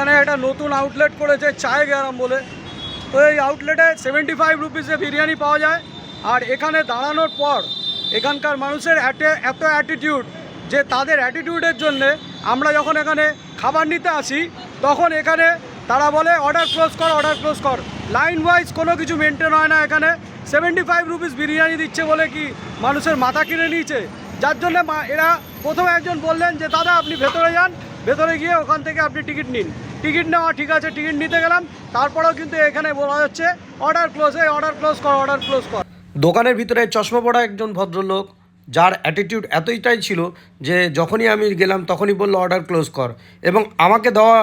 এখানে একটা নতুন আউটলেট করেছে চায় গ্যারাম বলে। তো এই আউটলেটে সেভেন্টি ফাইভ রুপিসে বিরিয়ানি পাওয়া যায়। আর এখানে দাঁড়ানোর পর এখানকার মানুষের এত অ্যাটিটিউড যে তাদের অ্যাটিটিউডের জন্যে আমরা যখন এখানে খাবার নিতে আসি, তখন এখানে তারা বলে অর্ডার ক্লোজ কর অর্ডার ক্লোজ কর। লাইন ওয়াইজ কোনো কিছু মেনটেন হয় না এখানে। সেভেন্টি ফাইভ রুপিস বিরিয়ানি দিচ্ছে বলে কি মানুষের মাথা কিনে নিয়েছে? যার জন্য এরা প্রথমে একজন বললেন যে, দাদা, আপনি ভেতরে যান। ভেতরে গিয়ে ওখান থেকে আপনি টিকিট নিন। টিকিট নেওয়া, ঠিক আছে, টিকিট নিতে গেলাম। তারপরেও কিন্তু এখানে বলা হচ্ছে অর্ডার ক্লোজ এই অর্ডার ক্লোজ কর অর্ডার ক্লোজ কর। দোকানের ভিতরে চশমা পড়া একজন ভদ্রলোক, যার অ্যাটিটিউড এতইটাই ছিল যে যখনই আমি গেলাম তখনই বলল অর্ডার ক্লোজ কর। এবং আমাকে দেওয়া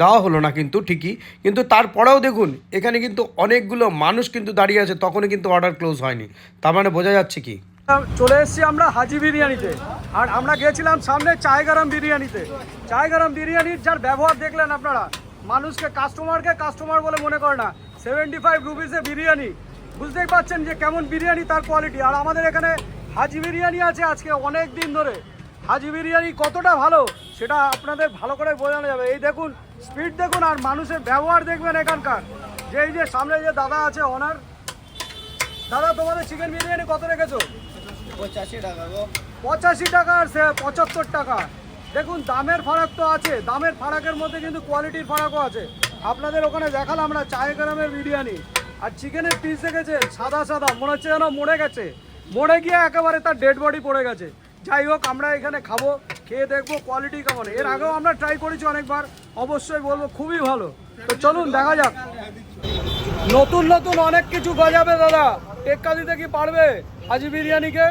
দেওয়া হলো না কিন্তু, ঠিকই। কিন্তু তারপরেও দেখুন, এখানে কিন্তু অনেকগুলো মানুষ কিন্তু দাঁড়িয়ে আছে তখনই কিন্তু অর্ডার ক্লোজ হয়নি। তার মানে বোঝা যাচ্ছে কি? চলে এসেছি আমরা হাজি বিরিয়ানিতে। আর আমরা গেছিলাম সামনে চায় গরম বিরিয়ানিতে। চায় গরম বিরিয়ানির যার ব্যবহার দেখলেন আপনারা, মানুষকে কাস্টমারকে কাস্টমার বলে মনে করে না। সেভেন্টি ফাইভ রুপিসে বিরিয়ানি। বুঝতেই পারছেন যে কেমন বিরিয়ানি, তার কোয়ালিটি আর আমাদের এখানে হাজি বিরিয়ানি আছে আজকে অনেক দিন ধরে। হাজি বিরিয়ানি কতটা ভালো, সেটা আপনাদের ভালো করে বোঝানো যাবে। এই দেখুন স্পিড দেখুন আর মানুষের ব্যবহার দেখবেন এখানকার। যে এই যে সামনে যে দাদা আছে ওনার দাদা, তোমাদের চিকেন বিরিয়ানি কত রেখেছো? পঁচাশি টাকা গো। পঁচাশি টাকা আর সে পঁচাত্তর টাকা। দেখুন, দামের ফারাক তো আছে। দামের ফারাকের মধ্যে কিন্তু কোয়ালিটির ফারাকও আছে। আপনাদের ওখানে দেখালাম আমরা চায় গ্রামের বিরিয়ানি। আর চিকেনের পিস দেখেছেন? সাদা সাদা। মনে হচ্ছে যেন মরে গেছে। মরে গিয়ে একেবারে তার ডেড বডি পড়ে গেছে। যাই হোক, আমরা এখানে খাব, খেয়ে দেখব কোয়ালিটি কেমন। এর আগেও আমরা ট্রাই করেছি অনেকবার। অবশ্যই বলব, খুবই ভালো। তো চলুন, দেখা যাক। নতুন নতুন অনেক কিছু বাজাবে দাদা। টেক্কা দিতে কি পারবে? হাজি বিরিয়ানিকে?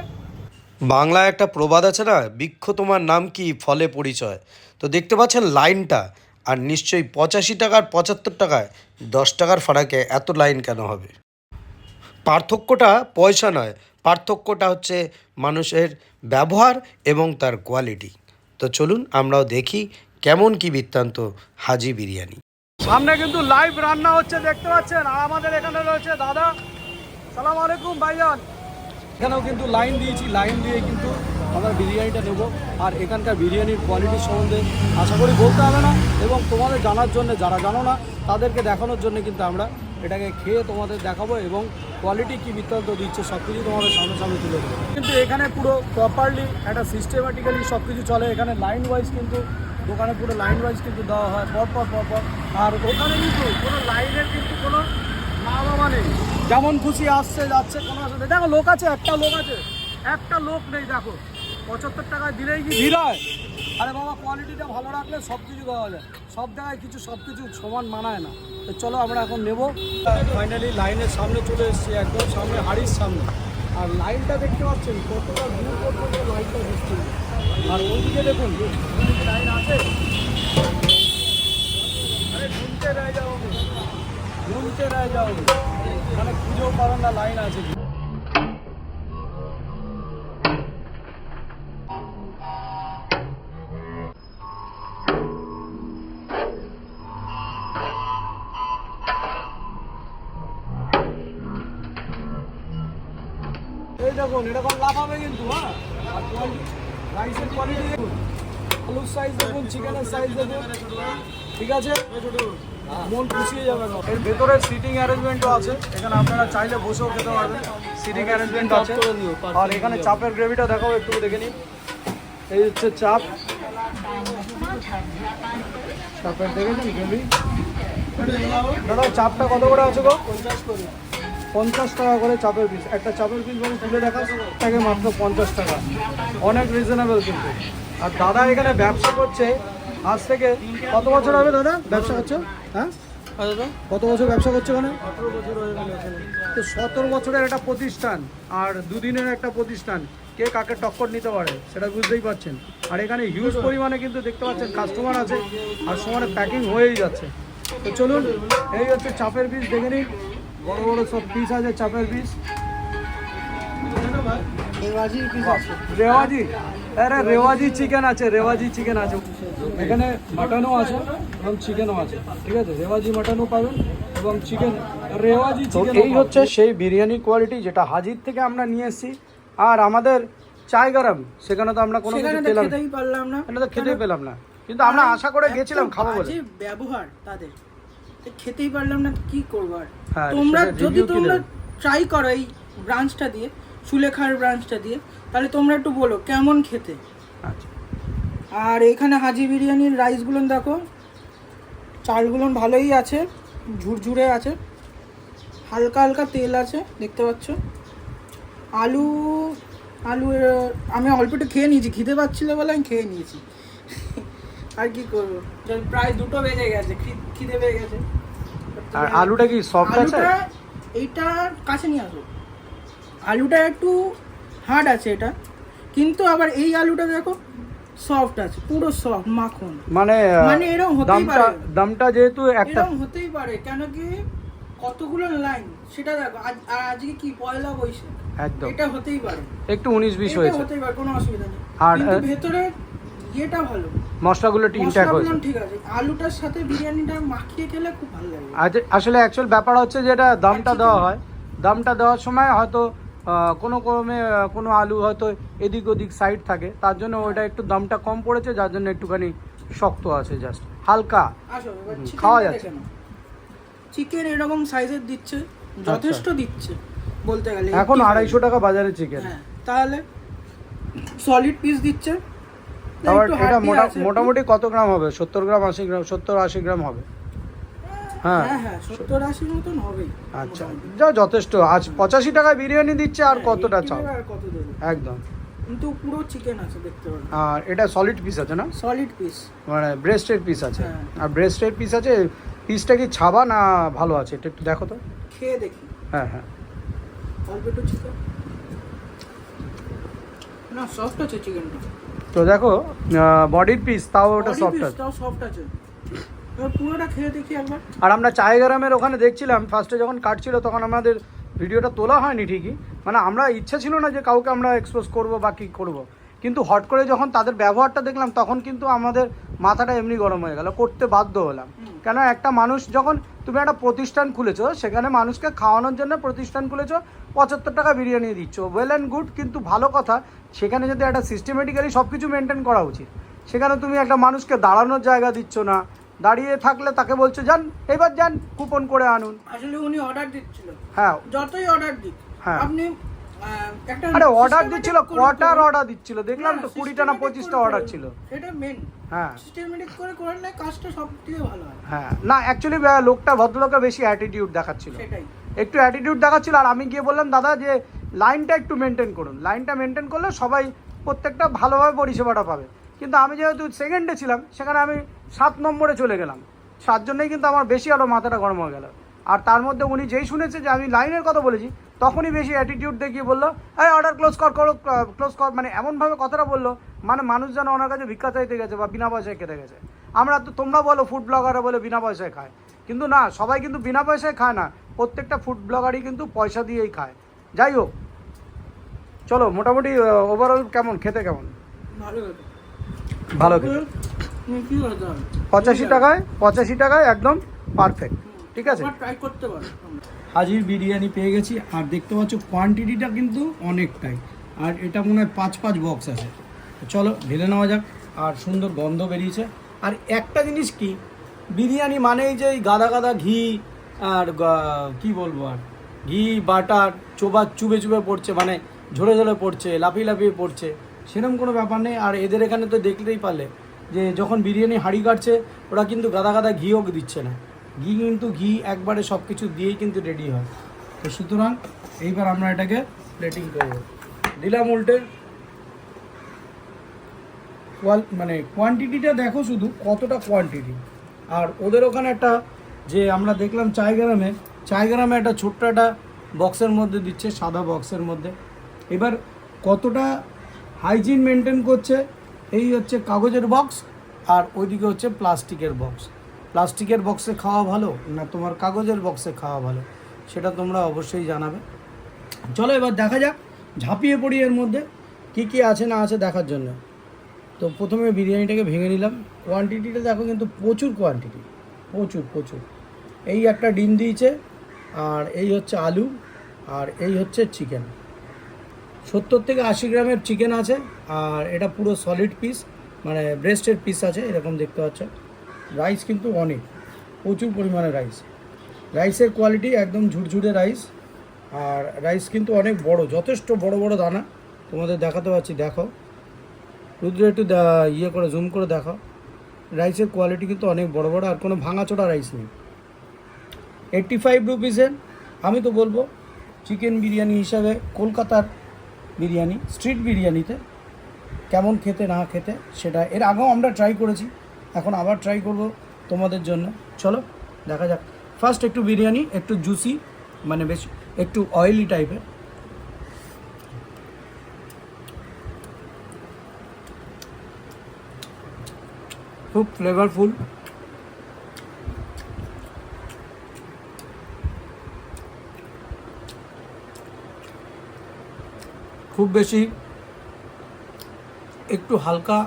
বাংলায় একটা প্রবাদ আছে না, বৃক্ষ তোমার নাম কি, ফলে পরিচয়। তো দেখতে পাচ্ছেন লাইনটা, আর নিশ্চয়ই পঁচাশি টাকার পঁচাত্তর টাকায় দশ টাকার ফারাকে এত লাইন কেন হবে? পার্থক্যটা পয়সা নয়, পার্থক্যটা হচ্ছে মানুষের ব্যবহার এবং তার কোয়ালিটি তো চলুন আমরাও দেখি কেমন কি বৃত্তান্ত হাজি বিরিয়ানি। সামনে কিন্তু লাইভ রান্না হচ্ছে, দেখতে পাচ্ছেন? আমাদের এখানে রয়েছে দাদা। সালাম আলাইকুম, ভাইজান। এখানেও কিন্তু লাইন দিয়েছি লাইন দিয়ে কিন্তু আমরা বিরিয়ানিটা নেব। আর এখানকার বিরিয়ানির কোয়ালিটি সম্বন্ধে আশা করি বলতে হবে না এবং তোমাদের জানার জন্য, যারা জানো না, তাদেরকে দেখানোর জন্য কিন্তু আমরা এটাকে খেয়ে তোমাদের দেখাবো এবং কোয়ালিটি কী বৃত্তান্ত দিচ্ছে সব কিছু তোমাদের সামনে সামনে তুলে দেবো কিন্তু এখানে পুরো প্রপারলি একটা সিস্টেমেটিক্যালি সব কিছু চলে। এখানে লাইন ওয়াইজ কিন্তু, দোকানে পুরো লাইন ওয়াইজ কিন্তু দেওয়া হয়। পরপর পর পর পর আর ওখানে কিন্তু কোনো লাইনের কিন্তু কোনো যেমন খুশি আসছে, যাচ্ছে, কোনো আসলে দেখো, লোক আছে, একটা লোক আছে। একটা লোক নেই, দেখো। পঁচাত্তর টাকায় দিলেই কি ভিড় আরে বাবা কোয়ালিটিটা ভালো রাখলে সব কিছু পাওয়া যায়। সব জায়গায় কিছু, সব কিছু সমান মানায় না। তো চলো, আমরা এখন নেব। ফাইনালি লাইনের সামনে চলে এসেছি একদম সামনে, হাড়ির সামনে। আর লাইনটা দেখতে পাচ্ছেন, কতটা দূর পর্যন্ত লাইনটা দিচ্ছে আর ওইদিকে দেখুন লাইন আছে। আরে ঘুমতে রয়ে যাও ঘুমতে রয়ে যাও মানে খুঁজেও পাবেন না লাইন আছে। এই দেখুন এরকম লাফাবে কিন্তু হ্যাঁ? আর কোয়ালিটি রাইসের কোয়ালিটি দেখুন। আলুর সাইজ দেখুন চিকেনের সাইজ দেখুন। ঠিক আছে? মন খুশিয়ে যাবে। এর ভেতরে সিটিং অ্যারেঞ্জমেন্টও আছে। এখানে আপনারা চাইলে বসেও খেতে পারবেন। সিটিং অ্যারেঞ্জমেন্ট আছে। আর এখানে চাপের গ্রেভিটা দেখাবো একটু দেখে নিন। এই হচ্ছে চাপ। চাপের দেখেছেন গ্রেভি। দাদা চাপটা কত করে আছে গো? পঞ্চাশ করে। পঞ্চাশ টাকা করে চাপের পিস একটা চাপের পিস বলে তুলে দেখা তাকে মাত্র পঞ্চাশ টাকা। অনেক রিজনেবল কিন্তু। আর দাদা এখানে ব্যবসা করছে আজ থেকে কত বছর হবে দাদা ব্যবসা করছে? হ্যাঁ? কত বছর ব্যবসা করছে ওখানে? তো সতেরো বছরের একটা প্রতিষ্ঠান আর দুদিনের একটা প্রতিষ্ঠান। কে কাকে টক্কর নিতে পারে সেটা বুঝতেই পারছেন। আর এখানে হিউজ পরিমাণে কিন্তু দেখতে পাচ্ছেন কাস্টমার আছে আর সমানে প্যাকিং হয়েই যাচ্ছে। তো চলুন এই হচ্ছে চাপের পিস দেখে নিন। বড় বড় সব পিস আছে চাপের পিস রেওয়াজি আরে রেওয়াজি চিকেন আছে রেওয়াজি চিকেন আছে। এখানে মাটনও আছে এবং চিকেনও আছে ঠিক আছে? রেওয়াজি মাটনও পাবেন এবং চিকেন রেওয়াজি চিকেন এই হচ্ছে সেই বিরিয়ানি কোয়ালিটি যেটা হাজির থেকে আমরা নিয়ে এসেছি। আর আমাদের চাই গরম সেখানে তো আমরা কোনো কিছু পেলাম খেতেই পারলাম না। এটা তো খেতেই পেলাম না। কিন্তু আমরা আশা করে গেছিলাম খাব বলে। ব্যবহার তাদের। খেতেই পারলাম না কি করব আর? হ্যাঁ, তোমরা যদি তোমরা ট্রাই করো এই ব্রাঞ্চটা দিয়ে সুলেখার ব্রাঞ্চটা দিয়ে। তাহলে তোমরা একটু বলো কেমন খেতে? আচ্ছা। আর এখানে হাজি বিরিয়ানির রাইসগুলো দেখো। চালগুলো ভালোই আছে ঝুরঝুরে আছে। হালকা হালকা তেল আছে দেখতে পাচ্ছ। আলু আলু আমি অল্প একটু খেয়ে নিয়েছি খিদে পাচ্ছিল বলে আমি খেয়ে নিয়েছি। আর কি করব? প্রায় দুটো বেজে গেছে খিদে পেয়ে গেছে। আর আলুটা কি সফট আছে? আলুটা এইটা কাছে নিয়ে আসো। আলুটা একটু হার্ড আছে এটা কিন্তু আবার এই আলুটা দেখো সফট আছে পুরো সফট মাখন। মানে মানে এরকম হতেই পারে। দামটা যেহেতু একটা এরকম হতেই পারে কেন কি কতগুলো লাইন সেটা দেখো আজ আর আজকে কি পয়লা বৈশাখ? একদম। এটা হতেই পারে। একটু উনিশ বিশ এটা হয়েছে। হতেই পারে কোনো অসুবিধা নেই। আর, ভেতরে ইয়েটা ভালো। মশলাগুলো মশলাগুলো হয়েছে। ঠিক আছে আলুটার সাথে বিরিয়ানিটা মাখিয়ে খেলে খুব ভালো লাগে। আজ আসলে অ্যাকচুয়াল ব্যাপার হচ্ছে যেটা দামটা দেওয়া হয়। দামটা দেওয়ার সময় হয়তো কোনো ক্রমে কোনো আলু হয়তো এদিক ওদিক সাইড থাকে। তার জন্য ওটা একটু দামটা কম পড়েছে যার জন্য একটুখানি শক্ত আছে জাস্ট হালকা। খাওয়া যাচ্ছে। চিকেন এরকম সাইজের দিচ্ছে যথেষ্ট দিচ্ছে বলতে গেলে। এখন আড়াইশো টাকা বাজারে চিকেন হ্যাঁ তাহলে সলিড পিস দিচ্ছে। আবার এটা। মোটামুটি কত গ্রাম হবে? সত্তর গ্রাম আশি গ্রাম সত্তর আশি গ্রাম হবে। হ্যাঁ। হ্যাঁ হ্যাঁ সত্তর আশির মতন হবেই। আচ্ছা। যা যথেষ্ট। আজ পঁচাশি টাকায় বিরিয়ানি দিচ্ছে আর হ্যাঁ, কতটা 80 চাও? আর কত দেবে? একদম। কিন্তু পুরো চিকেন আছে দেখতে আর এটা সলিড পিস আছে না? সলিড পিস মানে ব্রেস্টের পিস আছে। হ্যাঁ। আর ব্রেস্টের পিস আছে পিসটা কি ছাবা না ভালো আছে? এটা একটু দেখো তো। খেয়ে দেখি। হ্যাঁ হ্যাঁ। অল্প একটু চিকেন না সফট আছে চিকেনটা তো দেখো বডির পিস তাও ওটা সফট আছে। তাও সফট আছে। পুরোটা খেয়ে দেখি একবার। আর আমরা চায়গ্রামের ওখানে দেখছিলাম ফার্স্টে যখন কাটছিল তখন আমাদের ভিডিওটা তোলা হয়নি ঠিকই। মানে আমরা ইচ্ছা ছিল না যে কাউকে আমরা এক্সপোজ করব বা কী করব। কিন্তু হট করে যখন তাদের ব্যবহারটা দেখলাম তখন কিন্তু আমাদের মাথাটা এমনি গরম হয়ে গেল করতে বাধ্য হলাম। কেন একটা মানুষ যখন তুমি একটা প্রতিষ্ঠান খুলেছো সেখানে মানুষকে খাওয়ানোর জন্য প্রতিষ্ঠান খুলেছো পঁচাত্তর টাকা বিরিয়ানি দিচ্ছ। ওয়েল অ্যান্ড গুড কিন্তু ভালো কথা সেখানে যদি একটা সিস্টেমেটিক্যালি সব কিছু মেনটেন করা উচিত সেখানে তুমি একটা মানুষকে দাঁড়ানোর জায়গা দিচ্ছ না দাঁড়িয়ে থাকলে তাকে বলছো যান এবার যান কুপন করে আনুন। আসলে উনি অর্ডার দিচ্ছিল। হ্যাঁ। যতই অর্ডার দিক হ্যাঁ। আপনি আরে অর্ডার দিচ্ছিল কটার অর্ডার দিচ্ছিল। দেখলাম তো কুড়িটা না পঁচিশটা অর্ডার ছিল। মেন হ্যাঁ। সিস্টেমেটিক করে করলে কাজটা সব থেকে ভালো হয়। হ্যাঁ। না অ্যাকচুয়ালি লোকটা ভদ্রলোকে বেশি অ্যাটিটিউড দেখাচ্ছিল। সেটাই। একটু অ্যাটিটিউড দেখাচ্ছিল আর আমি গিয়ে বললাম দাদা যে লাইনটা একটু মেনটেন করুন। লাইনটা মেনটেন করলে সবাই প্রত্যেকটা ভালোভাবে পরিষেবাটা পাবে। কিন্তু আমি যেহেতু সেকেন্ডে ছিলাম, সেখানে আমি সাত নম্বরে চলে গেলাম। তার জন্যই কিন্তু আমার বেশি আরও মাথাটা গরম হয়ে গেল। আর তার মধ্যে উনি যেই শুনেছে যে আমি লাইনের কথা বলেছি, তখনই বেশি অ্যাটিটিউড দেখিয়ে বলল, এই অর্ডার ক্লোজ কর, করো ক্লোজ কর। মানে এমনভাবে কথাটা বলল মানে মানুষ যেন ওনার কাছে ভিক্ষা চাইতে গেছে বা বিনা পয়সায় খেতে গেছে। আমরা তো তোমরা বলো ফুড ব্লগাররা বলে বিনা পয়সায় খায়। কিন্তু না, সবাই কিন্তু বিনা পয়সায় খায় না, প্রত্যেকটা ফুড ব্লগারই কিন্তু পয়সা দিয়েই খায়। যাই হোক, চলো মোটামুটি ওভারঅল কেমন, খেতে কেমন? ভালো ভালো খেতে। পঁচাশি টাকায় পঁচাশি টাকায় একদম পারফেক্ট ঠিক আছে? ট্রাই করতে পারো। তোমরা। হাজির বিরিয়ানি পেয়ে গেছি আর দেখতে পাচ্ছ কোয়ান্টিটিটা কিন্তু অনেকটাই। আর এটা মনে হয় পাঁচ পাঁচ বক্স আছে। চলো ঢেলে নেওয়া যাক। আর সুন্দর গন্ধ বেরিয়েছে। আর একটা জিনিস কি বিরিয়ানি মানেই যে এই গাদা গাদা ঘি আর কি বলব আর ঘি বাটার চোবা চুবে চুবে পড়ছে মানে ঝরে ঝরে পড়ছে লাফিয়ে লাফিয়ে পড়ছে। সেরকম কোনো ব্যাপার নেই। আর এদের এখানে তো দেখতেই পারলে যে যখন বিরিয়ানি হাঁড়ি কাটছে, ওরা কিন্তু গাদা গাদা ঘিও দিচ্ছে না। ঘি কিন্তু ঘি একবারে সব কিছু দিয়েই কিন্তু রেডি হয়। তো সুতরাং এইবার আমরা এটাকে প্লেটিং করব। দিলাম উল্টে। কোয়াল মানে কোয়ান্টিটিটা দেখো শুধু, কতটা কোয়ান্টিটি আর ওদের ওখানে একটা যে আমরা দেখলাম চায়গ্রামে চায়গ্রামে একটা ছোট্ট একটা বক্সের মধ্যে দিচ্ছে, সাদা বক্সের মধ্যে। এবার কতটা হাইজিন মেনটেন করছে, এই হচ্ছে কাগজের বক্স আর ওইদিকে হচ্ছে প্লাস্টিকের বক্স। প্লাস্টিকের বক্সে খাওয়া ভালো না তোমার কাগজের বক্সে খাওয়া ভালো? সেটা তোমরা অবশ্যই জানাবে। চলো এবার দেখা যাক, ঝাঁপিয়ে পড়ি এর মধ্যে, কি কি আছে না আছে দেখার জন্য। তো প্রথমে বিরিয়ানিটাকে ভেঙে নিলাম। কোয়ান্টিটিটা দেখো কিন্তু প্রচুর কোয়ান্টিটি প্রচুর প্রচুর। এই একটা ডিম দিয়েছে, আর এই হচ্ছে আলু, আর এই হচ্ছে চিকেন সত্তর থেকে আশি গ্রামের চিকেন আছে, আর এটা পুরো সলিড পিস মানে ব্রেস্টের পিস আছে, এরকম দেখতে পাচ্ছ। রাইস কিন্তু অনেক, প্রচুর পরিমাণে রাইস রাইসের কোয়ালিটি একদম ঝুরঝুরে রাইস আর রাইস কিন্তু অনেক বড়, যথেষ্ট বড় বড় দানা। তোমাদের দেখাতে পাচ্ছি, দেখো। রুদ্র একটু ইয়ে করে জুম করে দেখো রাইসের কোয়ালিটি কিন্তু অনেক বড় বড়, আর কোনো ভাঙাচোড়া রাইস নেই। এইট্টি ফাইভ রুপিসের আমি তো বলব চিকেন বিরিয়ানি হিসাবে কলকাতার বিরিয়ানি স্ট্রিট বিরিয়ানিতে কেমন খেতে না খেতে সেটা এর আগেও আমরা ট্রাই করেছি, এখন আবার ট্রাই করব তোমাদের জন্য। চলো, দেখা যাক। ফার্স্ট একটু বিরিয়ানি, একটু জুসি মানে বেশ একটু অয়েলি টাইপের খুব ফ্লেভারফুল খুব বেশি একটু হালকা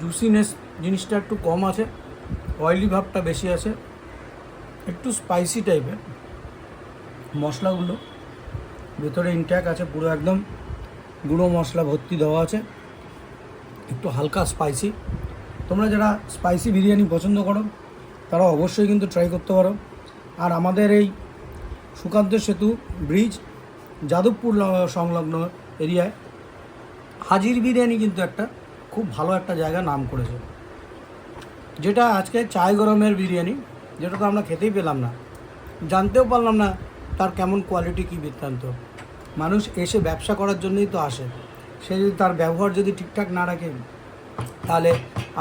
জুসিনেস জিনিসটা একটু কম আছে অয়েলি ভাবটা বেশি আছে, একটু স্পাইসি টাইপের মশলাগুলো, ভেতরে ইনট্যাক আছে, পুরো একদম গুঁড়ো মশলা ভর্তি দেওয়া আছে, একটু হালকা স্পাইসি তোমরা যারা স্পাইসি বিরিয়ানি পছন্দ করো, তারা অবশ্যই কিন্তু ট্রাই করতে পারো। আর আমাদের এই সুকান্ত সেতু ব্রিজ যাদবপুর সংলগ্ন এরিয়ায়। হাজির বিরিয়ানি কিন্তু একটা খুব ভালো একটা জায়গা নাম করেছে। যেটা আজকে চায় গরমের বিরিয়ানি যেটা তো আমরা খেতেই পেলাম না। জানতেও পারলাম না তার কেমন কোয়ালিটি কী বৃত্তান্ত। মানুষ এসে ব্যবসা করার জন্যই তো আসে। সে যদি তার ব্যবহার যদি ঠিকঠাক না রাখে, তাহলে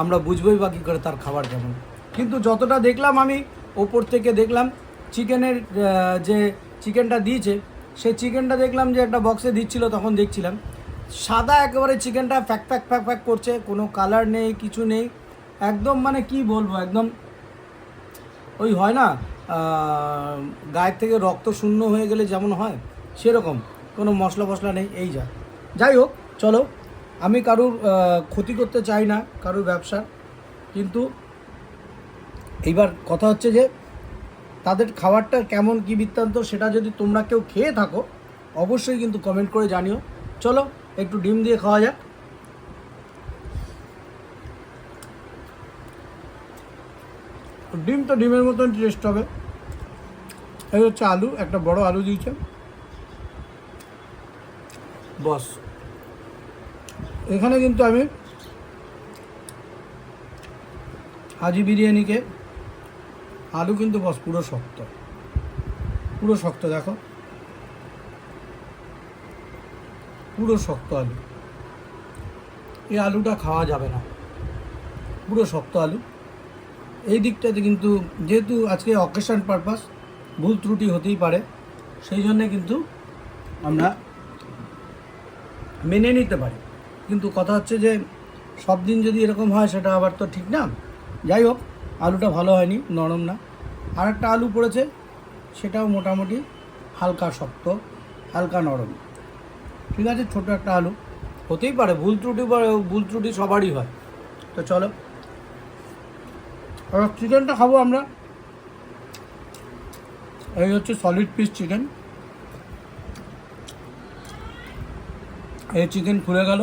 আমরা বুঝবোই বা কী করে তার খাবার কেমন। কিন্তু যতটা দেখলাম আমি, ওপর থেকে দেখলাম, চিকেনের যে চিকেনটা দিয়েছে সেই চিকেনটা দেখলাম যে একটা বক্সে দিচ্ছিল, তখন দেখছিলাম। সাদা একেবারে চিকেনটা ফ্যাক ফ্যাক ফ্যাক ফ্যাক করছে, কোনো কালার নেই, কিছু নেই। একদম মানে কি বলব, একদম ওই হয় না গায়ের থেকে রক্ত শূন্য হয়ে গেলে যেমন হয়, সেরকম, কোনো মশলা ফসলা নেই, এই যা। যাই হোক, চলো, আমি কারুর ক্ষতি করতে চাই না, কারুর ব্যবসার কিন্তু এইবার কথা হচ্ছে যে তাদের খাবারটা কেমন, কী বৃত্তান্ত সেটা যদি তোমরা কেউ খেয়ে থাকো, অবশ্যই কিন্তু কমেন্ট করে জানিও। চলো, একটু ডিম দিয়ে খাওয়া যাক। ডিম তো ডিমের মতন টেস্ট হবে। এই হচ্ছে আলু, একটা বড় আলু দিয়েছে। বস। এখানে কিন্তু আমি হাজি বিরিয়ানিকে আলু কিন্তু বস, পুরো শক্ত। পুরো শক্ত, দেখো। পুরো শক্ত আলু। এই আলুটা খাওয়া যাবে না। পুরো শক্ত আলু। এই দিকটাতে কিন্তু যেহেতু আজকে অকেশন পারপাস ভুল ত্রুটি হতেই পারে, সেই জন্যে কিন্তু আমরা মেনে নিতে পারি। কিন্তু কথা হচ্ছে যে, সব দিন যদি এরকম হয়, সেটা আবার তো ঠিক না। যাই হোক আলুটা ভালো হয়নি, নরম না। আর একটা আলু পড়েছে, সেটাও মোটামুটি হালকা শক্ত, হালকা নরম। ঠিক আছে, ছোট একটা আলু। হতেই পারে, ভুল ত্রুটি ভুল ত্রুটি সবারই হয়। তো চলো চিকেনটা খাব আমরা। এই হচ্ছে সলিড পিস চিকেন এই চিকেন খুলে গেল।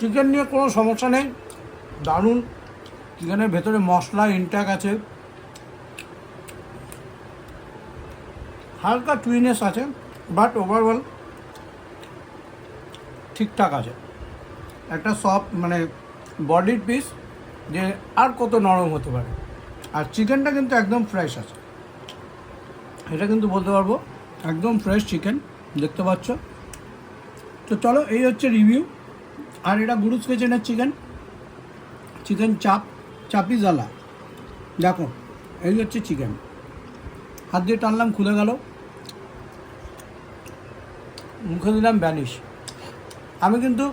চিকেন নিয়ে কোনো সমস্যা নেই। দারুণ। চিকেনের ভেতরে মশলা ইনট্যাক আছে। হালকা টুইনেস আছে বাট ওভারঅল ঠিকঠাক আছে। একটা সফট মানে বডির পিস যে আর কত নরম হতে পারে। আর চিকেনটা কিন্তু একদম ফ্রেশ আছে। এটা কিন্তু বলতে পারব, একদম ফ্রেশ চিকেন দেখতে পাচ্ছ। তো চলো, এই হচ্ছে রিভিউ আর এটা গুরুজ কিচেনের চিকেন। চিকেন চাপ, চাপি জ্বালা। দেখো, এই হচ্ছে চিকেন। হাত দিয়ে টানলাম, খুলে গেল। মুখে দিলাম ব্যানিশ। আমি কিন্তু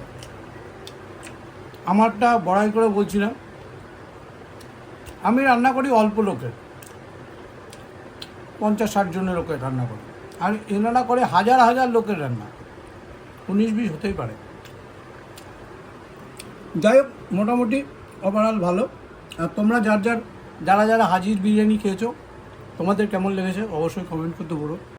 আমারটা বড়াই করে বলছিলাম, আমি রান্না করি অল্প লোকের। পঞ্চাশ, ষাট জনের লোকের রান্না করি। আর এনারা করে হাজার হাজার লোকের রান্না। উনিশ, বিশ হতেই পারে। যাই হোক, মোটামুটি ওভারঅল ভালো। আর তোমরা যার যার, যারা যারা হাজির বিরিয়ানি খেয়েছো, তোমাদের কেমন লেগেছে অবশ্যই কমেন্ট করতে বলো।